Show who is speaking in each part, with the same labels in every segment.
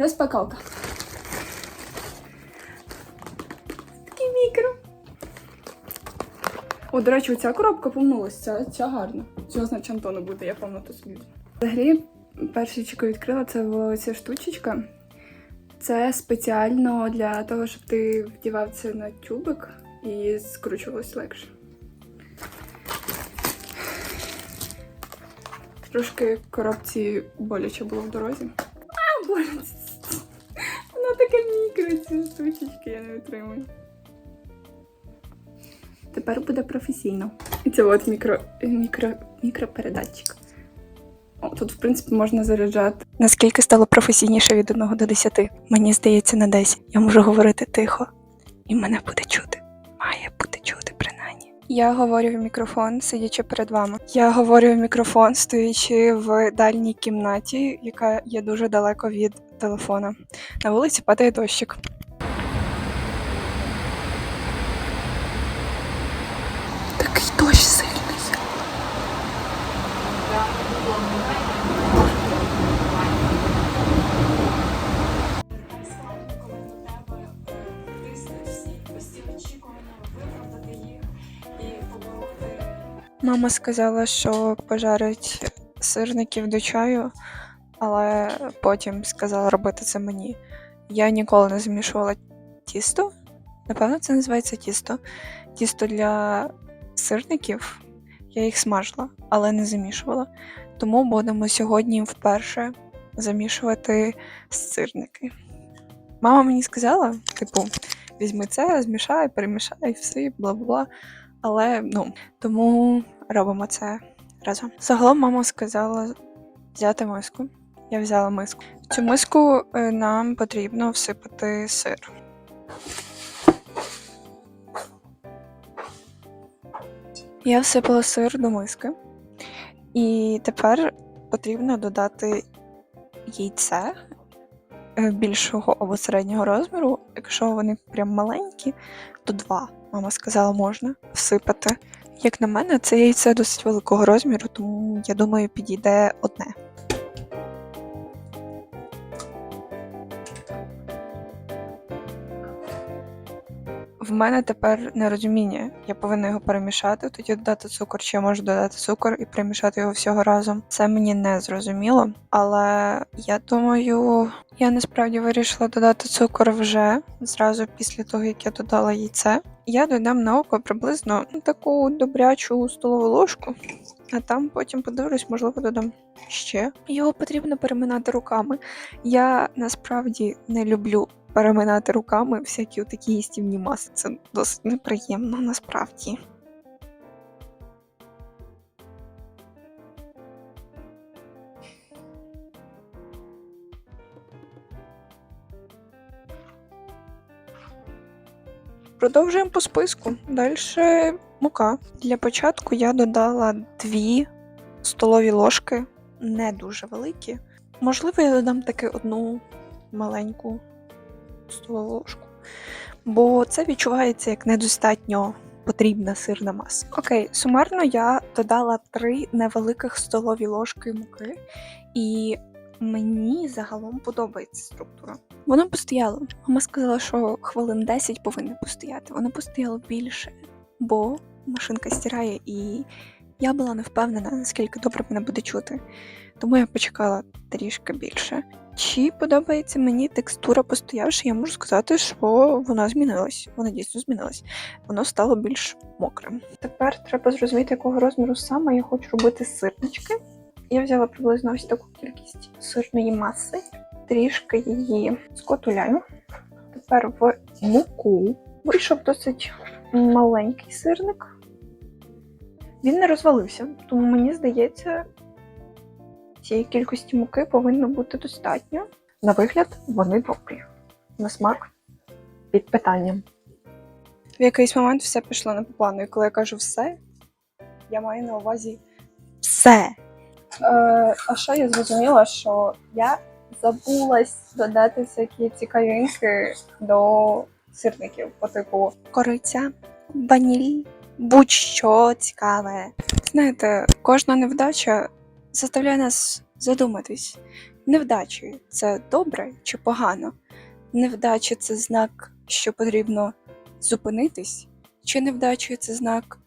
Speaker 1: Розпаковка. Такий мікро. О, до речі, ця коробка помнулася, ця, ця гарна. Цього значить Антону буде, я то собі. Взагалі, перше, що відкрила, це ця штучечка. Це спеціально для того, щоб ти вдівав це на тюбик і скручувалось легше. Трошки коробці боляче було в дорозі. А, боляче. Така мікро, ці штучечки, я не витримую. Тепер буде професійно. І це от мікро, мікро, мікропередатчик. О, тут, в принципі, можна заряджати.
Speaker 2: Наскільки стало професійніше від 1 до 10? Мені здається, на 10. Я можу говорити тихо, і мене буде чути. Має бути чути принаймні. Я говорю в мікрофон, сидячи перед вами. Я говорю в мікрофон, стоячи в дальній кімнаті, яка є дуже далеко від телефона. На вулиці падає дощик. Такий дощ сильний. Мама сказала, що пожарить сирників до чаю, але потім сказала робити це мені. Я ніколи не змішувала тісто. Напевно, це називається тісто. Тісто для сирників. Я їх смажила, але не замішувала. Тому будемо сьогодні вперше замішувати сирники. Мама мені сказала, типу, візьми це, змішай, перемішай, все, бла-бла. Але ну, тому робимо це разом. Загалом мама сказала взяти миску. Я взяла миску. В цю миску е, нам потрібно всипати сир. Я всипала сир до миски. І тепер потрібно додати яйце е, більшого або середнього розміру. Якщо вони прям маленькі, то два. Мама сказала, можна всипати. Як на мене, це яйце досить великого розміру, тому я думаю, підійде одне. Мене тепер нерозуміння. Я повинна його перемішати, тоді додати цукор, чи я можу додати цукор і перемішати його всього разом. Це мені не зрозуміло, але я думаю, я насправді вирішила додати цукор вже зразу після того, як я додала яйце. Я додам на око приблизно таку добрячу столову ложку, а там потім подивлюсь, можливо, додам ще. Його потрібно переминати руками. Я насправді не люблю переминати руками всякі такі їстівні маси. Це досить неприємно насправді. Продовжуємо по списку. Далі мука. Для початку я додала дві столові ложки, не дуже великі. Можливо, я додам таки одну маленьку ложку. Бо це відчувається як недостатньо потрібна сирна маса. Окей, сумарно я додала три невеликих столові ложки муки, і мені загалом подобається структура. Воно постояло. Мама сказала, що хвилин 10 повинно постояти. Воно постояло більше, бо машинка стирає, і я була не впевнена, наскільки добре мене буде чути. Тому я почекала трішки більше. Чи подобається мені текстура постоявши, я можу сказати, що вона змінилась. Вона дійсно змінилась. Воно стало більш мокрим. Тепер треба зрозуміти, якого розміру саме я хочу робити сирнички. Я взяла приблизно ось таку кількість сирної маси, трішки її скотуляю. Тепер в муку вийшов досить маленький сирник. Він не розвалився, тому мені здається, цієї кількості муки повинно бути достатньо. На вигляд вони добрі. На смак під питанням. В якийсь момент все пішло не по плану. І коли я кажу все, я маю на увазі все. Е, а ще я зрозуміла, що я забулась додати всякі цікавинки до сирників, по типу кориця, ваніль, будь-що цікаве. Знаєте, кожна невдача заставляє нас задуматись,
Speaker 3: Невдачі це добре чи погано? Невдача це знак, що потрібно зупинитись, чи невдача це знак,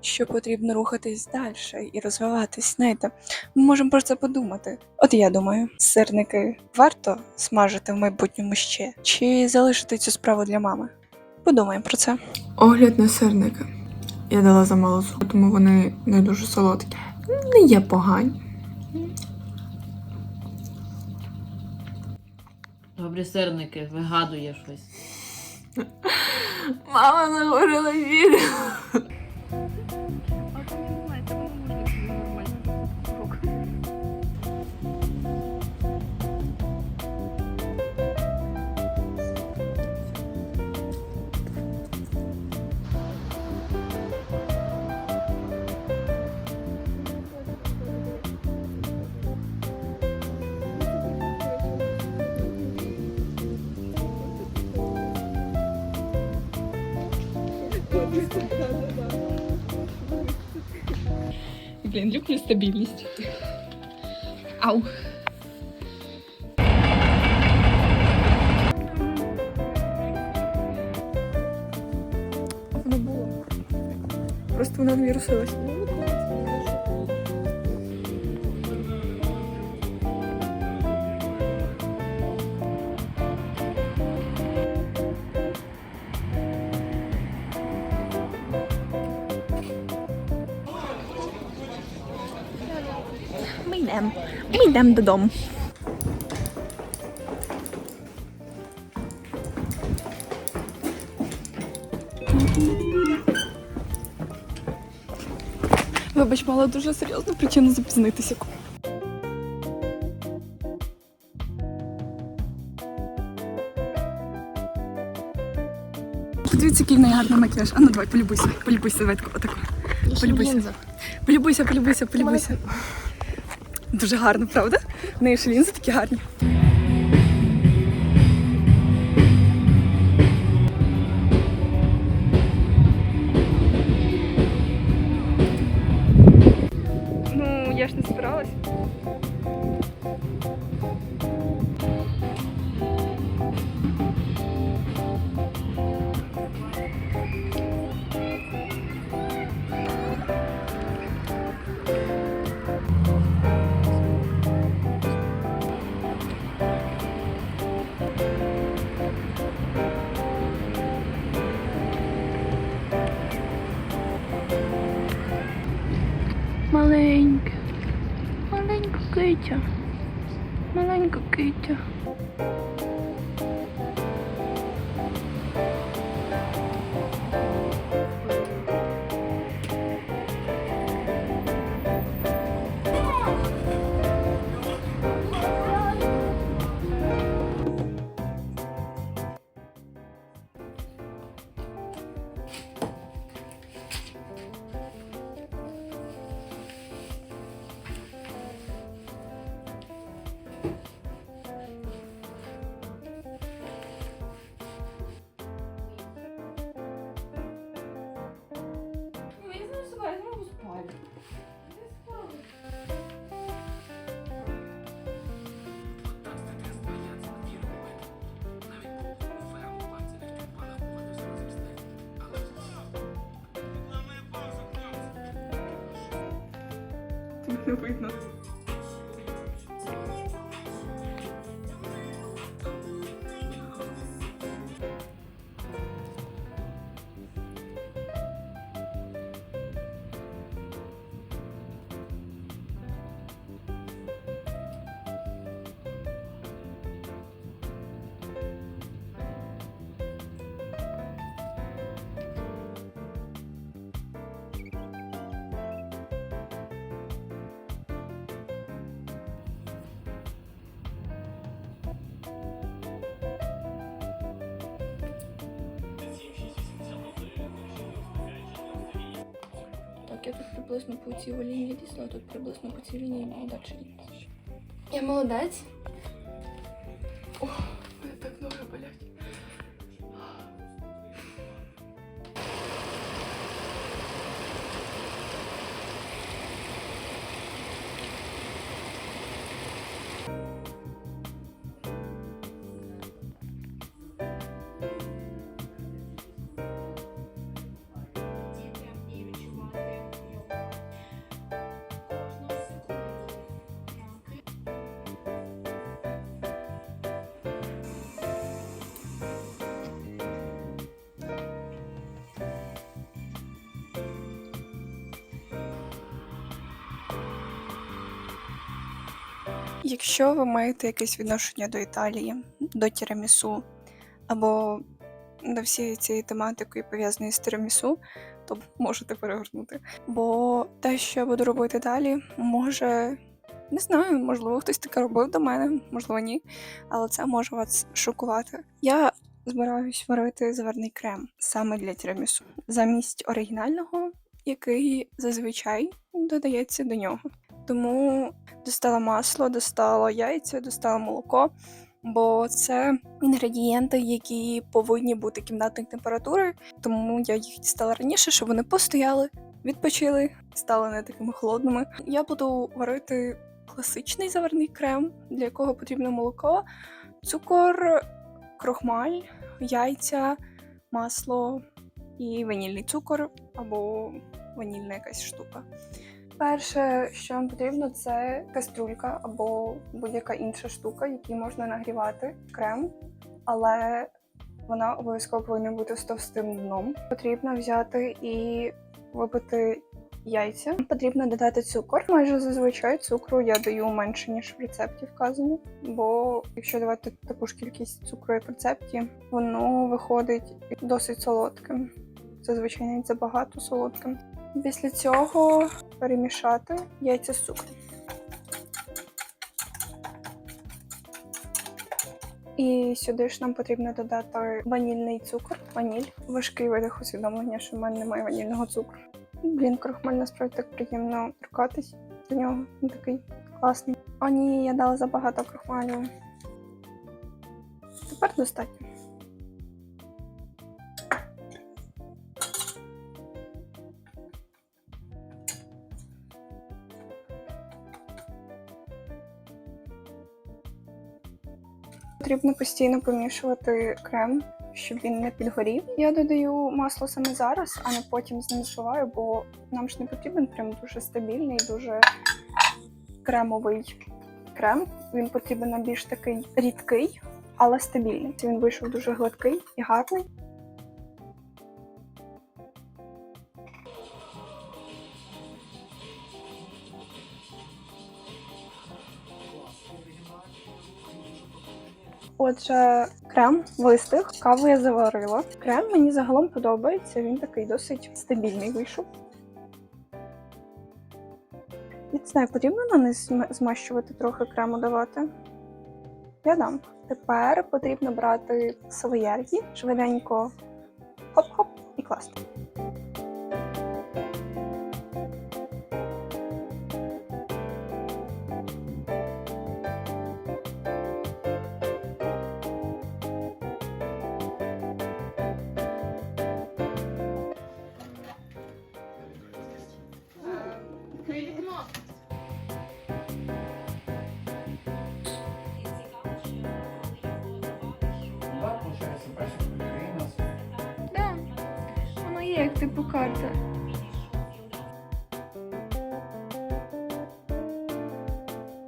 Speaker 3: що потрібно рухатись далі і розвиватись. Знаєте, ми можемо про це подумати. От я думаю, сирники варто смажити в майбутньому ще, чи залишити цю справу для мами? Подумаємо про це.
Speaker 4: Огляд на сирники. Я дала замало цукру, тому вони не дуже солодкі. Не є погані.
Speaker 5: Добрі сирники, вигадує щось.
Speaker 4: Мама нагорила відео.
Speaker 2: Блін, люблю стабільність. Ау. Воно було. Просто вона не вірусилась.
Speaker 3: Йдемо додому.
Speaker 2: Вибач, мала дуже серйозну причину запізнитися. Подивіться, який в неї гарний макіяж. А ну давай, полюбуйся, полюбуйся, давай тако, отако. Полюбуйся. Полюбуйся, полюбуйся, полюбуйся. Дуже гарно, правда? В неї ж лінзи такі гарні. Китя. Маленька китя. Не видно. Я тут приблизно по цій лінії лізла, тут приблизно по цій лінії далі. Я молодець. Якщо ви маєте якесь відношення до Італії, до тірамісу або до всієї цієї тематики, пов'язаної з тірамісу, то можете перегорнути. Бо те, що я буду робити далі, може. Не знаю, можливо, хтось таке робив до мене, можливо, ні. Але це може вас шокувати. Я збираюсь варити заварний крем саме для тірамісу, замість оригінального, який зазвичай додається до нього. Тому достала масло, достала яйця, достала молоко, бо це інгредієнти, які повинні бути кімнатної температури, тому я їх дістала раніше, щоб вони постояли, відпочили, стали не такими холодними. Я буду варити класичний заварний крем, для якого потрібно молоко, цукор, крохмаль, яйця, масло і ванільний цукор або ванільна якась штука. Перше, що вам потрібно, це каструлька або будь-яка інша штука, якій можна нагрівати крем, але вона обов'язково повинна бути з товстим дном. Потрібно взяти і вибити яйця. Потрібно додати цукор. Майже зазвичай цукру я даю менше, ніж в рецепті вказано. Бо якщо давати таку ж кількість цукру, як в рецепті, воно виходить досить солодким. Зазвичай навіть забагато солодким. Після цього перемішати яйця з цукром. І сюди ж нам потрібно додати ванільний цукор, ваніль. Важкий видих усвідомлення, що в мене немає ванільного цукру. Блін, крохмаль насправді так приємно торкатись до нього. Він такий класний. О, ні, я дала забагато крохмалю. Тепер достатньо. Потрібно постійно помішувати крем, щоб він не підгорів. Я додаю масло саме зараз, а не потім з ним збиваю, бо нам ж не потрібен прям дуже стабільний, дуже кремовий крем. Він потрібен більш такий рідкий, але стабільний. Він вийшов дуже гладкий і гарний. Отже, крем вистиг, каву я заварила. Крем мені загалом подобається, він такий досить стабільний вийшов. Не знаю, потрібно на низ змащувати трохи крему давати. Я дам. Тепер потрібно брати савоярді, швиденько хоп-хоп і класно.
Speaker 1: Як типу карта.